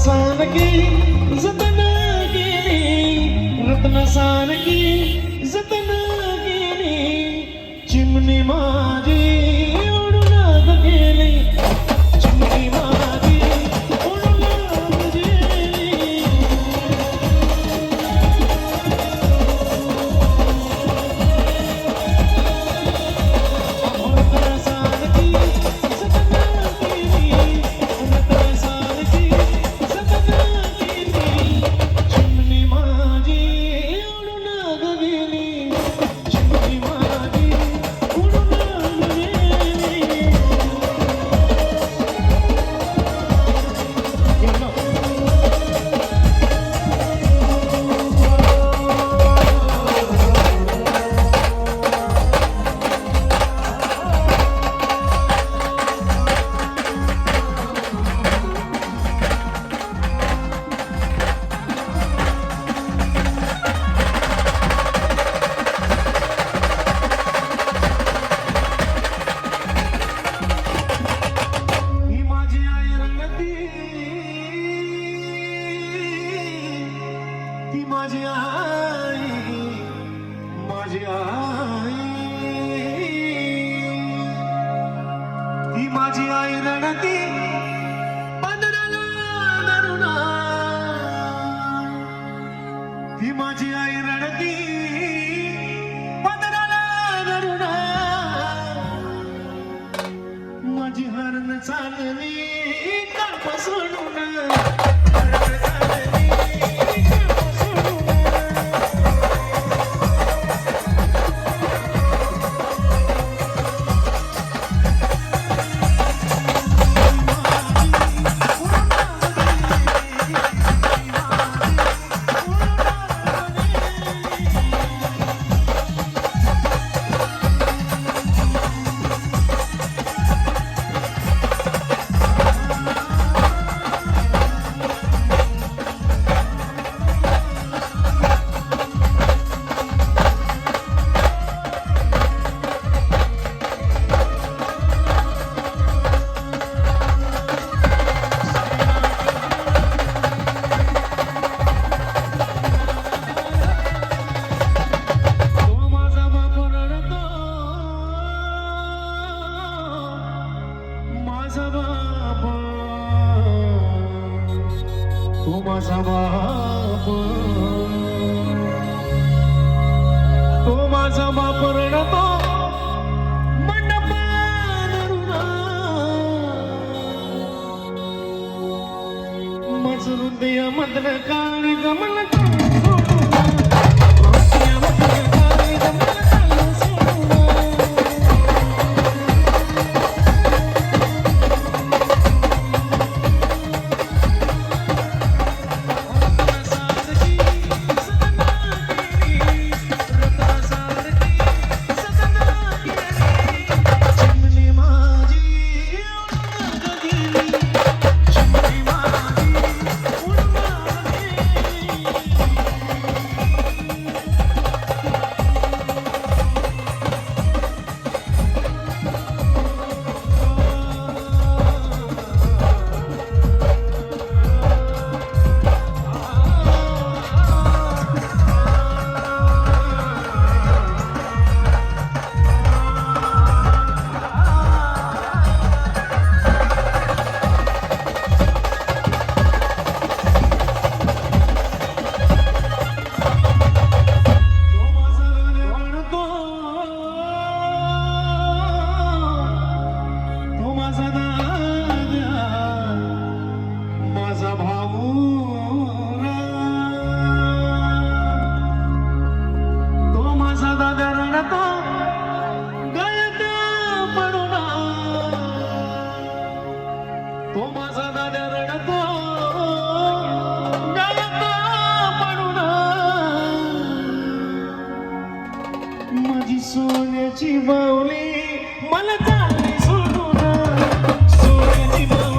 San की ज़ना गे रतन सी चिमनी मां माझी आई रंगती पंधराला धरुणा. ती माझी आई रडती. पंधराला धरुणा. माझी हरण चालली. काप सोडून माझा बाप. तो माझा बाप. तो माझा बाप रडतो. मंडपावरून. हृदय मधलं काळ गमन हृदय मधलं काळ गमन तो माझा दादा रडतो. पडून. माझी सोन्याची बावली मला चालली सोडून. सोन्याची बावली